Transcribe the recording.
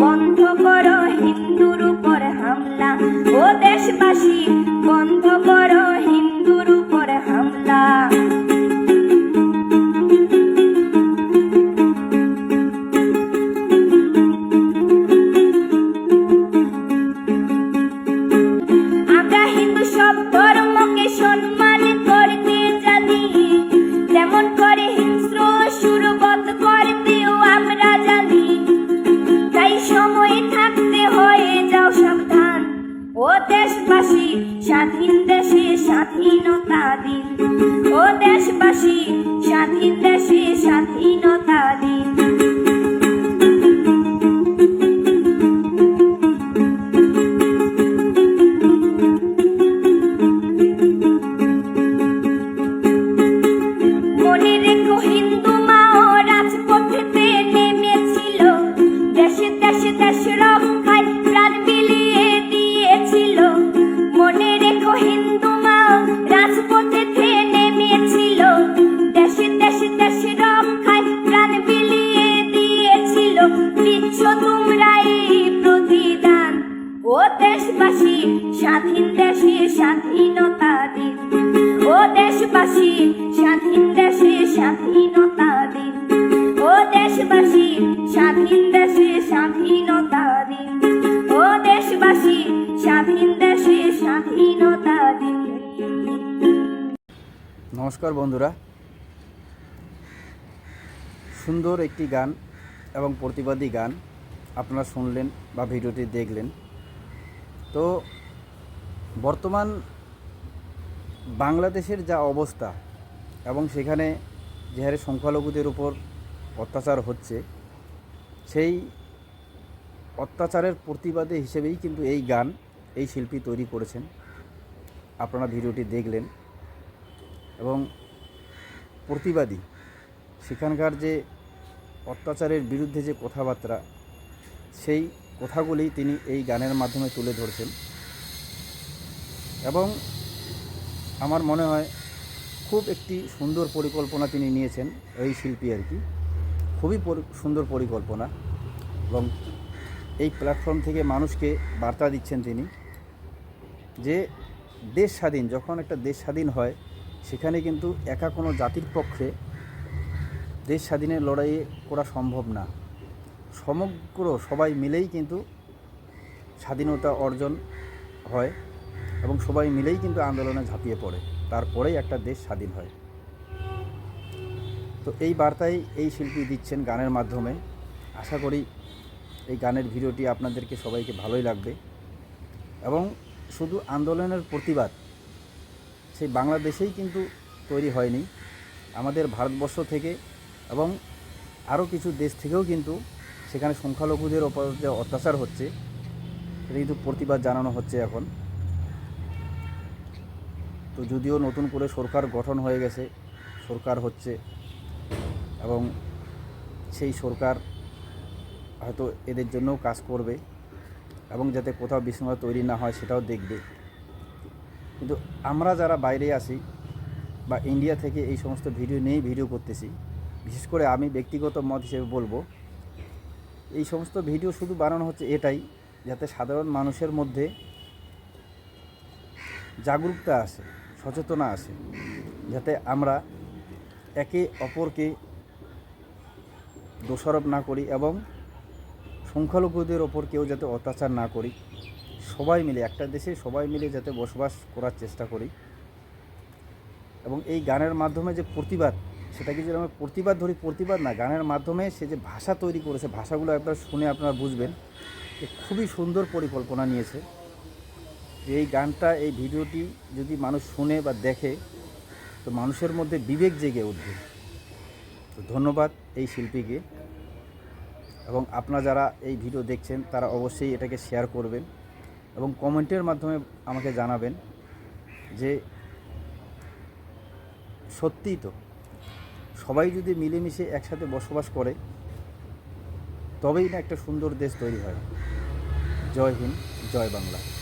বন্ধ করো। দেশবাসী স্বাধীন দেশে স্বাধীনতা নমস্কার বন্ধুরা। সুন্দর একটি গান এবং প্রতিবাদী গান আপনারা শুনলেন বা ভিডিওটি দেখলেন। তো বর্তমান বাংলাদেশের যা অবস্থা এবং সেখানে যে হারে সংখ্যালঘুদের উপর অত্যাচার হচ্ছে, সেই অত্যাচারের প্রতিবাদে হিসেবেই কিন্তু এই গান, এই শিল্পী তৈরি করেছেন। আপনারা ভিডিওটি দেখলেন এবং প্রতিবাদী। সেখানকার যে অত্যাচারের বিরুদ্ধে যে কথাবার্তা, সেই কথাগুলি তিনি এই গানের মাধ্যমে তুলে ধরছেন। এবং আমার মনে হয় খুব একটি সুন্দর পরিকল্পনা তিনি নিয়েছেন এই শিল্পী আর কি। খুবই সুন্দর পরিকল্পনা এবং এই প্ল্যাটফর্ম থেকে মানুষকে বার্তা দিচ্ছেন তিনি যে দেশ স্বাধীন, যখন একটা দেশ স্বাধীন হয়, সেখানে কিন্তু একা কোনো জাতির পক্ষে দেশ স্বাধীনের লড়াই করা সম্ভব না। সমগ্র সবাই মিলেই কিন্তু স্বাধীনতা অর্জন হয়। এবং সবাই মিলেই কিন্তু আন্দোলনে ঝাঁপিয়ে পড়ে। তারপরেই একটা দেশ স্বাধীন হয়। তো এই বার্তাই এই শিল্পী দিচ্ছেন গানের মাধ্যমে। আশা করি এই গানের ভিডিওটি আপনাদেরকে সবাইকে ভালোই লাগবে। এবং শুধু আন্দোলনের প্রতিবাদ, সেই বাংলাদেশেই কিন্তু তৈরি হয়নি। আমাদের ভারতবর্ষ থেকে এবং আরও কিছু দেশ থেকেও কিন্তু সেখানে সংখ্যালঘুদের ওপর যে অত্যাচার হচ্ছে, সেটা কিন্তু প্রতিবাদ জানানো হচ্ছে এখন। তো যদিও নতুন করে সরকার গঠন হয়ে গেছে, সরকার হচ্ছে এবং সেই সরকার হয়তো এদের জন্যও কাজ করবে এবং যাতে কোথাও বিশৃঙ্খলা তৈরি না হয় সেটাও দেখবে। কিন্তু আমরা যারা বাইরে আসি বা ইন্ডিয়া থেকে এই সমস্ত ভিডিও নিয়েই ভিডিও করতেছি, বিশেষ করে আমি ব্যক্তিগত মত হিসেবে বলব, এই সমস্ত ভিডিও শুধু বানানো হচ্ছে এটাই যাতে সাধারণ মানুষের মধ্যে জাগরুকতা আসে। সচেতনা আসে যাতে আমরা একে অপরকে দোষারোপ না করি এবং সংখ্যালঘুদের ওপর কেউ যাতে অত্যাচার না করি। সবাই মিলে, একটা দেশে সবাই মিলে যাতে বসবাস করার চেষ্টা করি এবং এই গানের মাধ্যমে যে প্রতিবাদ, সেটাকে যদি আমরা প্রতিবাদ ধরি, প্রতিবাদ না, গানের মাধ্যমে সে যে ভাষা তৈরি করেছে, ভাষাগুলো একবার শুনে আপনারা বুঝবেন যে খুবই সুন্দর পরিকল্পনা নিয়েছে। এই গানটা, এই ভিডিওটি যদি মানুষ শুনে বা দেখে, তো মানুষের মধ্যে বিবেক জেগে উঠবে। তো ধন্যবাদ এই শিল্পীকে। এবং আপনারা যারা এই ভিডিও দেখছেন, তারা অবশ্যই এটাকে শেয়ার করবেন এবং কমেন্টের মাধ্যমে আমাকে জানাবেন যে সত্যিই তো সবাই যদি মিলেমিশে একসাথে বসবাস করে, তবেই না একটা সুন্দর দেশ তৈরি হয়। জয় হিন্দ, জয় বাংলা।